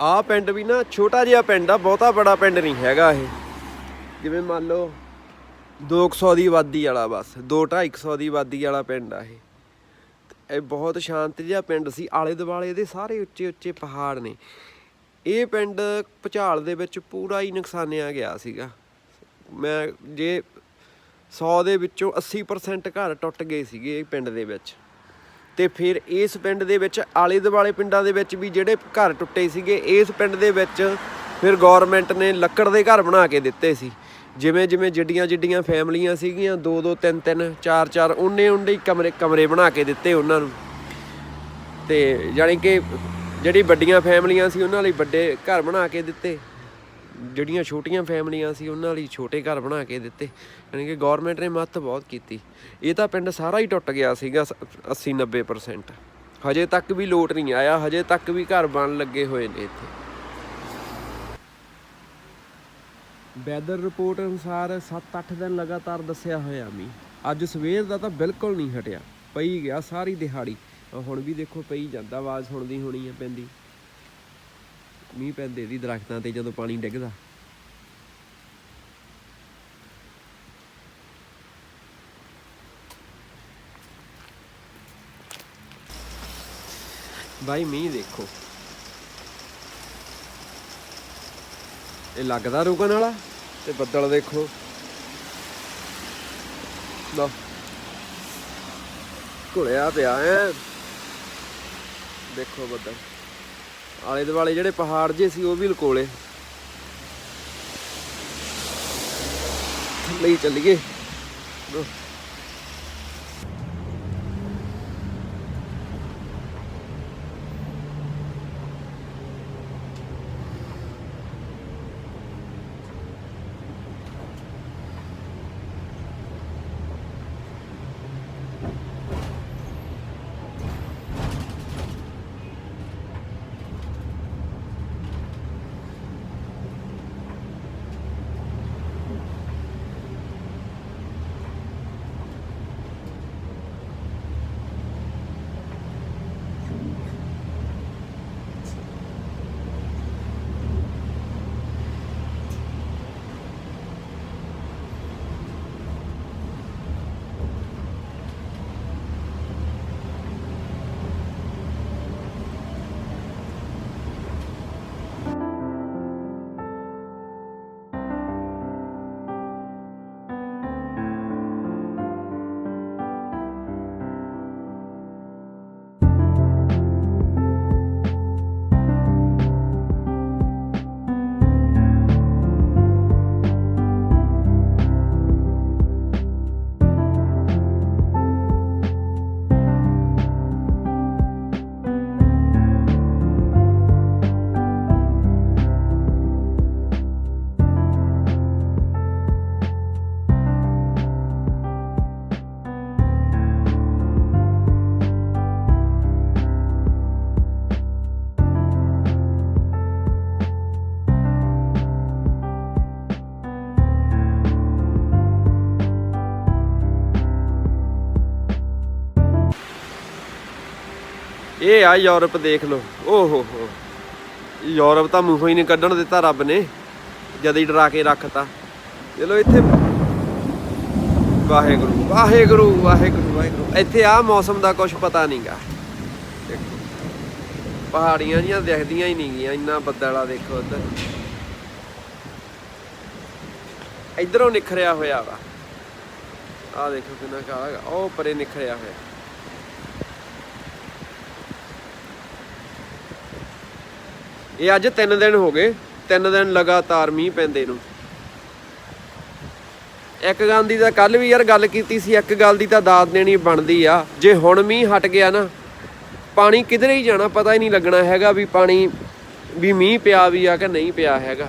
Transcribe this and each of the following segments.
ਆ ਪਿੰਡ ਵੀ ਨਾ ਛੋਟਾ ਜਿਹਾ ਪਿੰਡ ਆ, ਬਹੁਤਾ ਬੜਾ ਪਿੰਡ ਨਹੀਂ ਹੈਗਾ ਇਹ। ਜਿਵੇਂ ਮੰਨ ਲਓ 200 ਦੀ ਆਬਾਦੀ ਵਾਲਾ ਬਸ 2-250 ਦੀ ਆਬਾਦੀ ਵਾਲਾ ਪਿੰਡ ਆ ਇਹ। ਇਹ ਬਹੁਤ ਸ਼ਾਂਤ ਜਿਹਾ ਪਿੰਡ ਸੀ, ਆਲੇ ਦੁਆਲੇ ਦੇ ਸਾਰੇ ਉੱਚੇ ਉੱਚੇ ਪਹਾੜ ਨੇ। ਇਹ ਪਿੰਡ ਭੁਚਾਲ ਦੇ ਵਿੱਚ ਪੂਰਾ ਹੀ ਨੁਕਸਾਨਿਆ ਗਿਆ ਸੀਗਾ। ਮੈਂ ਜੇ 100 ਦੇ ਵਿੱਚੋਂ 80% ਘਰ ਟੁੱਟ ਗਏ ਸੀਗੇ ਇਹ ਪਿੰਡ ਦੇ ਵਿੱਚ। ਤੇ ਫਿਰ ਇਸ ਪਿੰਡ ਦੇ ਵਿੱਚ ਆਲੇ ਦੁਆਲੇ ਪਿੰਡਾਂ ਦੇ ਵਿੱਚ ਵੀ ਜਿਹੜੇ ਘਰ ਟੁੱਟੇ ਸੀਗੇ, ਇਸ ਪਿੰਡ ਦੇ ਵਿੱਚ ਫਿਰ ਗਵਰਨਮੈਂਟ ਨੇ ਲੱਕੜ ਦੇ ਘਰ ਬਣਾ ਕੇ ਦਿੱਤੇ ਸੀ। ਜਿਵੇਂ ਜਿਵੇਂ ਜਿੱਡੀਆਂ ਜਿੱਡੀਆਂ ਫੈਮਲੀਆਂ ਸੀਗੀਆਂ, ਦੋ ਦੋ ਤਿੰਨ ਤਿੰਨ, ਚਾਰ ਚਾਰ ਉਹਨੇ ਉਹਨੇ ਹੀ ਕਮਰੇ ਕਮਰੇ ਬਣਾ ਕੇ ਦਿੱਤੇ ਉਹਨਾਂ ਨੂੰ। ਤੇ ਯਾਨੀ ਕਿ ਜਿਹੜੀ ਵੱਡੀਆਂ ਫੈਮਲੀਆਂ ਸੀ, ਉਹਨਾਂ ਲਈ ਵੱਡੇ ਘਰ ਬਣਾ ਕੇ ਦਿੱਤੇ। ਜਿਹੜੀਆਂ ਛੋਟੀਆਂ ਫੈਮਲੀਆਂ ਸੀ, ਉਹਨਾਂ ਲਈ ਛੋਟੇ ਘਰ ਬਣਾ ਕੇ ਦਿੱਤੇ। ਯਾਨੀ ਕਿ ਗਵਰਨਮੈਂਟ ਨੇ ਮਦਦ ਬਹੁਤ ਕੀਤੀ। ਇਹ ਤਾਂ ਪਿੰਡ ਸਾਰਾ ਹੀ ਟੁੱਟ ਗਿਆ ਸੀਗਾ 80 90% ਹਜੇ ਤੱਕ ਵੀ ਲੋਟ ਨਹੀਂ ਆਇਆ, ਹਜੇ ਤੱਕ ਵੀ ਘਰ ਬਣ ਲੱਗੇ ਹੋਏ ਨੇ ਇੱਥੇ। ਵੈਦਰ ਰਿਪੋਰਟ ਅਨੁਸਾਰ 7-8 ਦਿਨ ਲਗਾਤਾਰ ਦੱਸਿਆ ਹੋਇਆ ਮੀਂਹ। ਅੱਜ ਸਵੇਰ ਦਾ ਤਾਂ ਬਿਲਕੁਲ ਨਹੀਂ ਹਟਿਆ। ਪਈ ਗਿਆ ਸਾਰੀ ਦਿਹਾੜੀ। ਹੁਣ ਵੀ ਦੇਖੋ, ਪਈ ਜਾਂਦਾ ਆਵਾਜ਼ ਸੁਣਦੀ ਹੋਣੀ ਆ ਪੈਂਦੀ। ਮੀਂਹ ਪੈਂਦੇ ਦੀ ਦਰਖਤਾਂ ਤੇ ਜਦੋਂ ਪਾਣੀ ਡਿੱਗਦਾ। ਬਾਈ, ਮੀਂਹ ਦੇਖੋ। ਇਹ ਲੱਗਦਾ ਰੁਕਣ ਵਾਲਾ ਤੇ ਬੱਦਲ ਦੇਖੋ। ਲੋ ਘੁਲਿਆ ਪਿਆ ਐ। ਦੇਖੋ ਬੱਦਲ। ਆਲੇ ਦੁਆਲੇ ਜਿਹੜੇ ਪਹਾੜ ਜੇ ਸੀ ਉਹ ਵੀ ਲਕੋਲੇ। ਲਈ ਚੱਲੀਏ। ਇਹ ਆ ਯੂਰਪ ਦੇਖ ਲਓ। ਓ ਹੋ ਹੋ। ਯੂਰਪ ਤਾਂ ਮੂੰਹੋਂ ਹੀ ਨਹੀਂ ਕੱਢਣ ਦਿੱਤਾ ਰੱਬ ਨੇ। ਜਦ ਹੀ ਡਰਾ ਕੇ ਰੱਖਤਾ। ਚਲੋ ਇੱਥੇ ਵਾਹਿਗੁਰੂ ਵਾਹਿਗੁਰੂ ਵਾਹਿਗੁਰੂ ਵਾਹਿਗੁਰੂ। ਇੱਥੇ ਆ ਮੌਸਮ ਦਾ ਕੁਝ ਪਤਾ ਨਹੀਂਗਾ। ਦੇਖੋ। ਪਹਾੜੀਆਂ ਜੀਆਂ ਦਿਖਦੀਆਂ ਹੀ ਨਹੀਂ ਗੀਆਂ ਇੰਨਾ ਬੱਦਲ ਆ ਦੇਖੋ ਉਧਰ। ਇਧਰੋਂ ਨਿਖਰਿਆ ਹੋਇਆ ਵਾ। ਆ ਦੇਖੋ ਕਿੰਨਾ ਕਾਲਾ ਉਹ ਪਰੇ ਨਿਖਰਿਆ ਹੋਇਆ। ਇਹ ਅੱਜ 3 ਦਿਨ ਹੋ ਗਏ 3 ਦਿਨ ਲਗਾਤਾਰ ਮੀਂਹ ਪੈਂਦੇ ਨੂੰ। ਇੱਕ ਗੱਲ ਦੀ ਤਾਂ ਕੱਲ ਵੀ ਯਾਰ ਗੱਲ ਕੀਤੀ ਸੀ, ਇੱਕ ਗੱਲ ਦੀ ਤਾਂ ਦਾਤ ਦੇਣੀ ਬਣਦੀ ਆ। ਜੇ ਹੁਣ ਮੀਂਹ ਹਟ ਗਿਆ ਨਾ, ਪਾਣੀ ਕਿਧਰੇ ਹੀ ਜਾਣਾ, ਪਤਾ ਹੀ ਨਹੀਂ ਲੱਗਣਾ ਹੈਗਾ ਵੀ ਪਾਣੀ ਵੀ ਮੀਂਹ ਪਿਆ ਵੀ ਆ ਕਿ ਨਹੀਂ ਪਿਆ ਹੈਗਾ।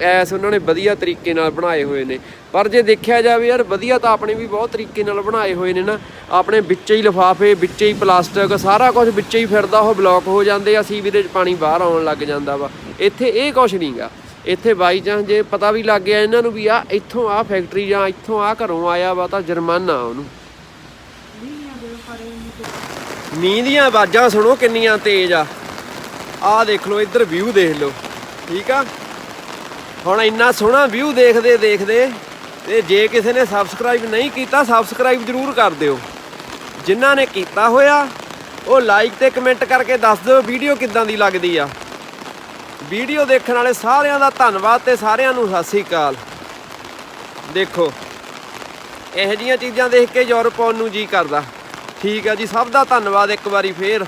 ਐਸ ਉਹਨਾਂ ਨੇ ਵਧੀਆ ਤਰੀਕੇ ਨਾਲ ਬਣਾਏ ਹੋਏ ਨੇ। ਪਰ ਜੇ ਦੇਖਿਆ ਜਾਵੇ ਯਾਰ, ਵਧੀਆ ਤਾਂ ਆਪਣੇ ਵੀ ਬਹੁਤ ਤਰੀਕੇ ਨਾਲ ਬਣਾਏ ਹੋਏ ਨੇ ਨਾ। ਆਪਣੇ ਵਿੱਚ ਹੀ ਲਿਫਾਫੇ, ਵਿੱਚ ਹੀ ਪਲਾਸਟਿਕ, ਸਾਰਾ ਕੁਝ ਵਿੱਚ ਹੀ ਫਿਰਦਾ, ਉਹ ਬਲੌਕ ਹੋ ਜਾਂਦੇ ਆ ਸੀਵਰੇਜ ਪਾਣੀ ਬਾਹਰ ਆਉਣ ਲੱਗ ਜਾਂਦਾ ਵਾ। ਇੱਥੇ ਇਹ ਕੁਝ ਨਹੀਂਗਾ। ਇੱਥੇ ਬਾਈ ਚਾਂਸ ਜੇ ਪਤਾ ਵੀ ਲੱਗ ਗਿਆ ਇਹਨਾਂ ਨੂੰ ਵੀ ਆ ਇੱਥੋਂ ਆ ਫੈਕਟਰੀ ਜਾਂ ਇੱਥੋਂ ਆ ਘਰੋਂ ਆਇਆ ਵਾ ਤਾਂ ਜੁਰਮਾਨਾ ਉਹਨੂੰ। ਮੀਂਹ ਦੀਆਂ ਆਵਾਜ਼ਾਂ ਸੁਣੋ ਕਿੰਨੀਆਂ ਤੇਜ਼ ਆ। ਆਹ ਦੇਖ ਲਓ, ਇੱਧਰ ਵਿਊ ਦੇਖ ਲਓ। ਠੀਕ ਆ? ਹੁਣ ਇੰਨਾ ਸੋਹਣਾ ਵਿਊ ਦੇਖਦੇ ਦੇਖਦੇ ਤੇ ਜੇ ਕਿਸੇ ਨੇ ਸਬਸਕ੍ਰਾਈਬ ਨਹੀਂ ਕੀਤਾ ਸਬਸਕ੍ਰਾਈਬ ਜ਼ਰੂਰ ਕਰ ਦਿਓ। ਜਿਨ੍ਹਾਂ ਨੇ ਕੀਤਾ ਹੋਇਆ, ਉਹ ਲਾਈਕ ਤੇ ਕਮੈਂਟ ਕਰਕੇ ਦੱਸ ਦਿਓ ਵੀਡੀਓ ਕਿੱਦਾਂ ਦੀ ਲੱਗਦੀ ਆ। ਵੀਡੀਓ ਦੇਖਣ ਵਾਲੇ ਸਾਰਿਆਂ ਦਾ ਧੰਨਵਾਦ ਤੇ ਸਾਰਿਆਂ ਨੂੰ ਸਤਿ ਸ੍ਰੀ ਅਕਾਲ। ਦੇਖੋ, ਇਹੋ ਜਿਹੀਆਂ ਚੀਜ਼ਾਂ ਦੇਖ ਕੇ ਯੂਰਪ ਆਉਣ ਨੂੰ ਜੀ ਕਰਦਾ। ਠੀਕ ਆ ਜੀ, ਸਭ ਦਾ ਧੰਨਵਾਦ ਇੱਕ ਵਾਰੀ ਫੇਰ।